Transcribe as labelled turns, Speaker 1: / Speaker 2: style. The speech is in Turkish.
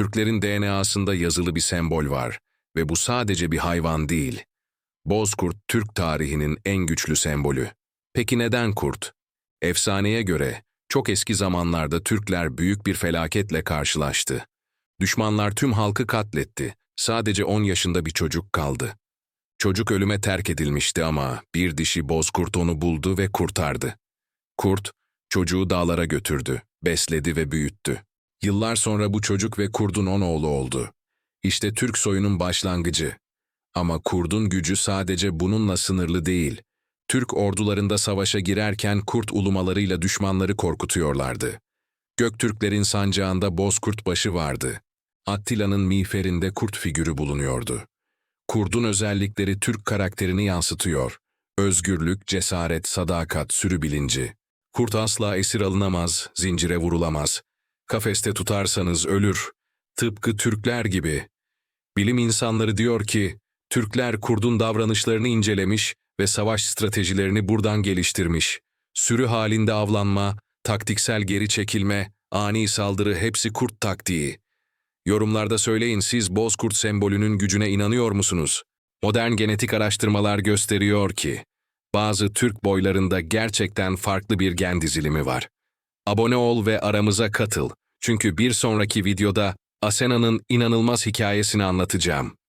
Speaker 1: Türklerin DNA'sında yazılı bir sembol var ve bu sadece bir hayvan değil. Bozkurt Türk tarihinin en güçlü sembolü. Peki neden kurt? Efsaneye göre çok eski zamanlarda Türkler büyük bir felaketle karşılaştı. Düşmanlar tüm halkı katletti. Sadece 10 yaşında bir çocuk kaldı. Çocuk ölüme terk edilmişti ama bir dişi bozkurt onu buldu ve kurtardı. Kurt, çocuğu dağlara götürdü, besledi ve büyüttü. Yıllar sonra bu çocuk ve kurdun on oğlu oldu. İşte Türk soyunun başlangıcı. Ama kurdun gücü sadece bununla sınırlı değil. Türk ordularında savaşa girerken kurt ulumalarıyla düşmanları korkutuyorlardı. Göktürklerin sancağında bozkurt başı vardı. Attila'nın miğferinde kurt figürü bulunuyordu. Kurdun özellikleri Türk karakterini yansıtıyor. Özgürlük, cesaret, sadakat, sürü bilinci. Kurt asla esir alınamaz, zincire vurulamaz. Kafeste tutarsanız ölür. Tıpkı Türkler gibi. Bilim insanları diyor ki, Türkler kurdun davranışlarını incelemiş ve savaş stratejilerini buradan geliştirmiş. Sürü halinde avlanma, taktiksel geri çekilme, ani saldırı hepsi kurt taktiği. Yorumlarda söyleyin siz bozkurt sembolünün gücüne inanıyor musunuz? Modern genetik araştırmalar gösteriyor ki, bazı Türk boylarında gerçekten farklı bir gen dizilimi var. Abone ol ve aramıza katıl. Çünkü bir sonraki videoda Asena'nın inanılmaz hikayesini anlatacağım.